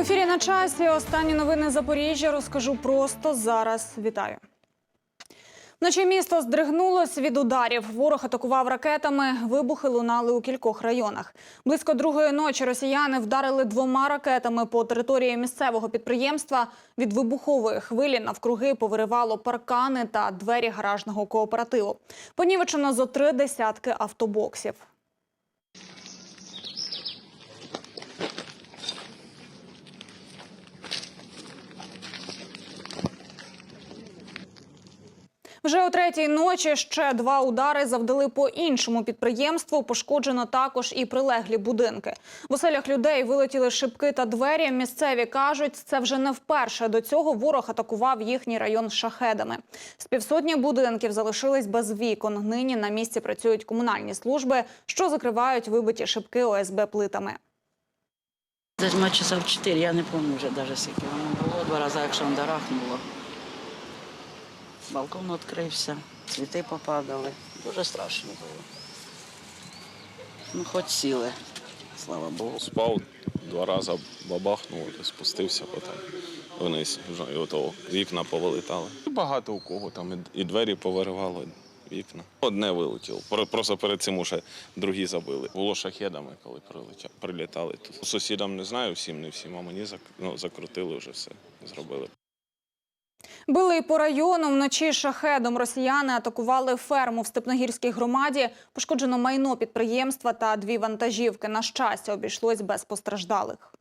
Ефірі на часі. Останні новини Запоріжжя розкажу просто зараз. Вітаю. Вночі місто здригнулось від ударів. Ворог атакував ракетами. Вибухи лунали у кількох районах. Близько другої ночі росіяни вдарили двома ракетами по території місцевого підприємства. Від вибухової хвилі навкруги повиривало паркани та двері гаражного кооперативу. Понівечено зо три десятки автобоксів. Вже о третій ночі ще два удари завдали по іншому підприємству. Пошкоджено також і прилеглі будинки. В оселях людей вилетіли шибки та двері. Місцеві кажуть, це вже не вперше. До цього ворог атакував їхній район шахедами. З півсотні будинків залишились без вікон. Нині на місці працюють комунальні служби, що закривають вибиті шибки ОСБ плитами. Десь часа в 4, я не пам'ятаю вже навіть скільки воно було. Два рази, якщо он дарахнуло. Балкон відкрився, цвіти попадали. Дуже страшно було. Ну, хоч сіли, слава Богу. Спав два рази бабахнув, спустився потім вниз. Вже і ото вікна повилітали. Багато у кого там і двері повиривало, вікна. Одне вилетіло. Просто перед цим уже другі забили. Було шахедами, коли прилітали тут. Сусідам не знаю, всім не всім, а мені ну, закрутили вже все, зробили. Били по району. Вночі шахедом росіяни атакували ферму в Степногірській громаді. Пошкоджено майно підприємства та дві вантажівки. На щастя, обійшлось без постраждалих.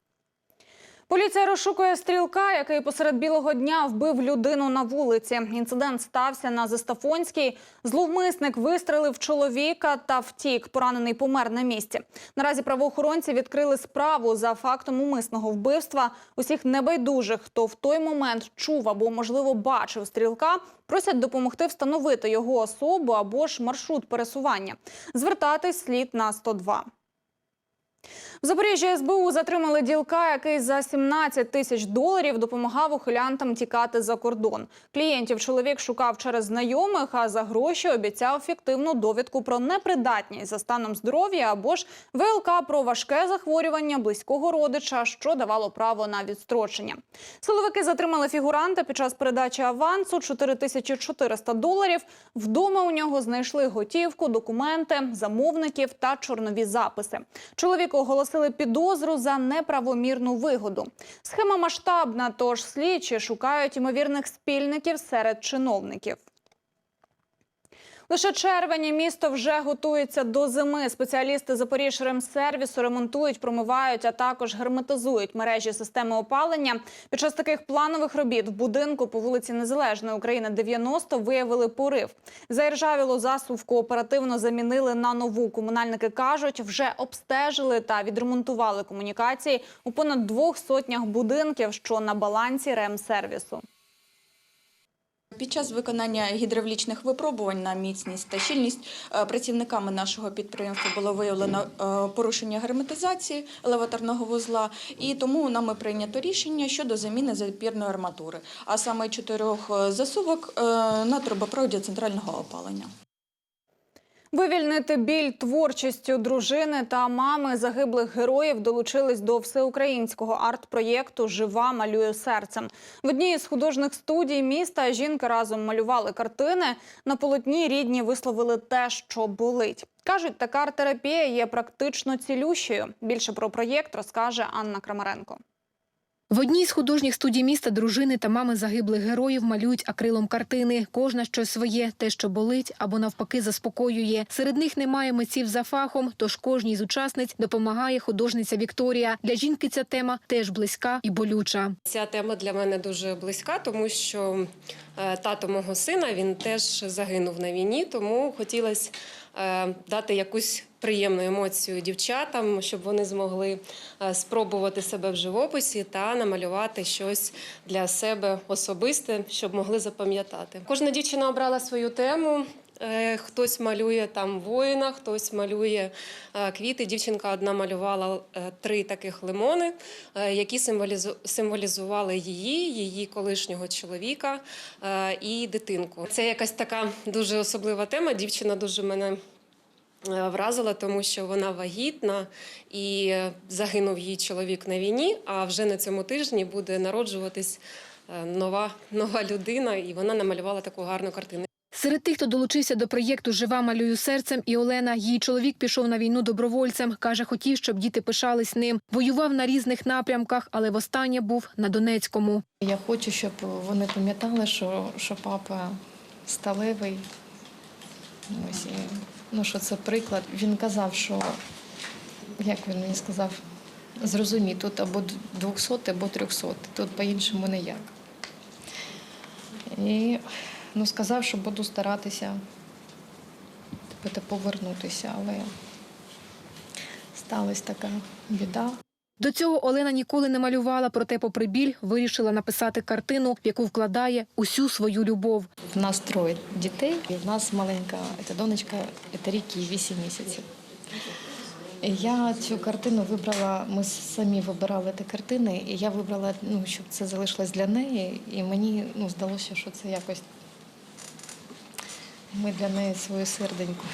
Поліція розшукує стрілка, який посеред білого дня вбив людину на вулиці. Інцидент стався на Зестафонській. Зловмисник вистрелив чоловіка та втік. Поранений помер на місці. Наразі правоохоронці відкрили справу за фактом умисного вбивства. Усіх небайдужих, хто в той момент чув або, можливо, бачив стрілка, просять допомогти встановити його особу або ж маршрут пересування. Звертатись слід на 102. В Запоріжжі СБУ затримали ділка, який за 17 тисяч доларів допомагав ухилянтам тікати за кордон. Клієнтів чоловік шукав через знайомих, а за гроші обіцяв фіктивну довідку про непридатність за станом здоров'я або ж ВЛК про важке захворювання близького родича, що давало право на відстрочення. Силовики затримали фігуранта під час передачі авансу 4400 доларів. Вдома у нього знайшли готівку, документи, замовників та чорнові записи. Чоловіку оголосили підозру за неправомірну вигоду. Схема масштабна, тож слідчі шукають ймовірних спільників серед чиновників. Лише червені місто вже готується до зими. Спеціалісти Запоріжремсервісу ремонтують, промивають, а також герметизують мережі системи опалення. Під час таких планових робіт в будинку по вулиці Незалежної України 90 виявили порив. Заіржавілу засувку оперативно замінили на нову. Комунальники кажуть, вже обстежили та відремонтували комунікації у понад двох сотнях будинків, що на балансі ремсервісу. Під час виконання гідравлічних випробувань на міцність та щільність е, працівниками нашого підприємства було виявлено е, порушення герметизації елеваторного вузла, і тому нами прийнято рішення щодо заміни запірної арматури, а саме чотирьох е, засувок на трубопроводі центрального опалення. Вивільнити біль творчістю дружини та мами загиблих героїв долучились до всеукраїнського арт-проєкту Жива малюю серцем. В одній із художніх студій міста жінки разом малювали картини. На полотні рідні висловили те, що болить. Кажуть, така арт-терапія є практично цілющою. Більше про проєкт розкаже Анна Крамаренко. В одній з художніх студій міста дружини та мами загиблих героїв малюють акрилом картини. Кожна щось своє, те, що болить або навпаки заспокоює. Серед них немає митців за фахом, тож кожній з учасниць допомагає художниця Вікторія. Для жінки ця тема теж близька і болюча. Ця тема для мене дуже близька, тому що е, тато мого сина він теж загинув на війні, тому хотілося дати якусь приємну емоцію дівчатам, щоб вони змогли е, спробувати себе в живописі та намалювати щось для себе особисте, щоб могли запам'ятати. Кожна дівчина обрала свою тему. Е, Хтось малює там воїна, хтось малює е, квіти. Дівчинка одна малювала е, три таких лимони, які символізу- символізували її, її колишнього чоловіка і дитинку. Це якась така дуже особлива тема. Дівчина дуже мене вразила, тому що вона вагітна і загинув її чоловік на війні. А вже на цьому тижні буде народжуватись нова, нова людина, і вона намалювала таку гарну картину. Серед тих, хто долучився до проєкту Жива малюю серцем, і Олена. Її чоловік пішов на війну добровольцем. каже, хотів, щоб діти пишались ним. Воював на різних напрямках, але востаннє був на Донецькому. Я хочу, щоб вони пам'ятали, що, що папа сталевий. Ось, ну, що це приклад. Він казав, що як він мені сказав, зрозумій, тут або 200, або 300, тут по-іншому ніяк. І ну, сказав, що буду старатися повернутися, але сталася така біда. До цього Олена ніколи не малювала, проте, попри біль, вирішила написати картину, в яку вкладає усю свою любов. В нас троє дітей, і в нас маленька ця донечка, це рік і 8 місяців. Я цю картину вибрала, ми самі вибирали ті картини, і я вибрала, ну, щоб це залишилось для неї, і мені ну, здалося, що це якось ми для неї свою серденьку.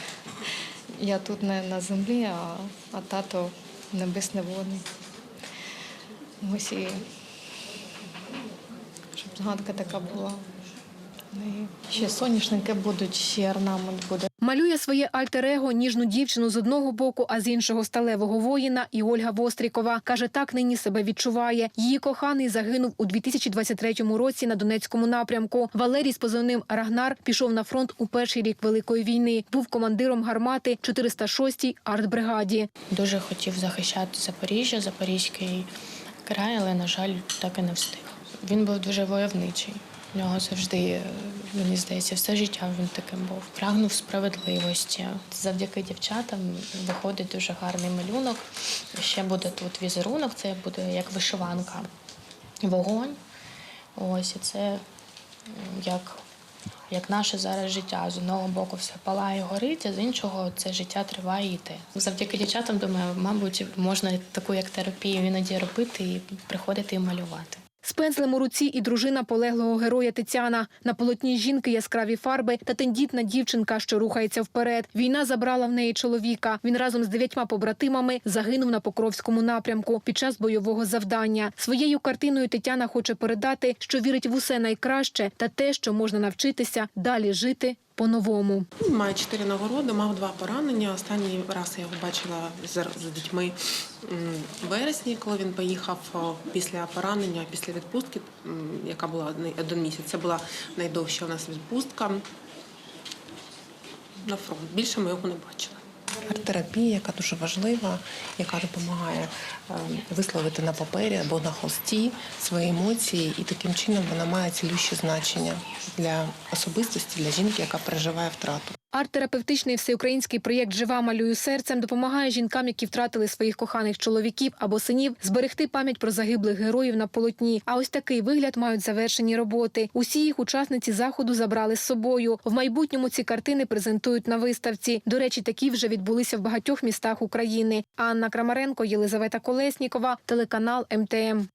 Я тут не на землі, а, а тато небесне вони. Ось і щоб згадка така була. Ну, і Ще соняшники будуть, ще орнамент буде. Малює своє альтер-его ніжну дівчину з одного боку, а з іншого сталевого воїна. І Ольга Вострікова каже, так нині себе відчуває. Її коханий загинув у 2023 році на Донецькому напрямку. Валерій з позивним Рагнар пішов на фронт у перший рік великої війни. Був командиром гармати 406-й артбригаді. Дуже хотів захищати Запоріжжя, Запорізький край, але, на жаль, так і не встиг. Він був дуже войовничий. В нього завжди, е, мені здається, все життя він таким був. Прагнув справедливості. Завдяки дівчатам виходить дуже гарний малюнок. Ще буде тут візерунок, це буде як вишиванка. Вогонь. Ось і це як, як наше зараз життя. З одного боку все палає, горить, а з іншого це життя триває і. Завдяки дівчатам, думаю, мабуть, можна таку як терапію іноді робити і приходити і малювати. З пензлем у руці і дружина полеглого героя Тетяна. На полотні жінки яскраві фарби та тендітна дівчинка, що рухається вперед. Війна забрала в неї чоловіка. Він разом з дев'ятьма побратимами загинув на Покровському напрямку під час бойового завдання. Своєю картиною Тетяна хоче передати, що вірить в усе найкраще та те, що можна навчитися далі жити по-новому. Він має чотири нагороди, мав два поранення. Останній раз я його бачила з, дітьми в вересні, коли він поїхав після поранення, після відпустки, яка була один місяць. Це була найдовша у нас відпустка на фронт. Більше ми його не бачили. Арт-терапія, яка дуже важлива, яка допомагає е, висловити на папері або на холсті свої емоції, і таким чином вона має цілюще значення для особистості, для жінки, яка переживає втрату. Арт-терапевтичний всеукраїнський проєкт Жива малюю серцем допомагає жінкам, які втратили своїх коханих чоловіків або синів, зберегти пам'ять про загиблих героїв на полотні. А ось такий вигляд мають завершені роботи. Усі їх учасниці заходу забрали з собою. В майбутньому ці картини презентують на виставці. До речі, такі вже відбулися в багатьох містах України. Анна Крамаренко, Єлизавета Колеснікова, телеканал МТМ.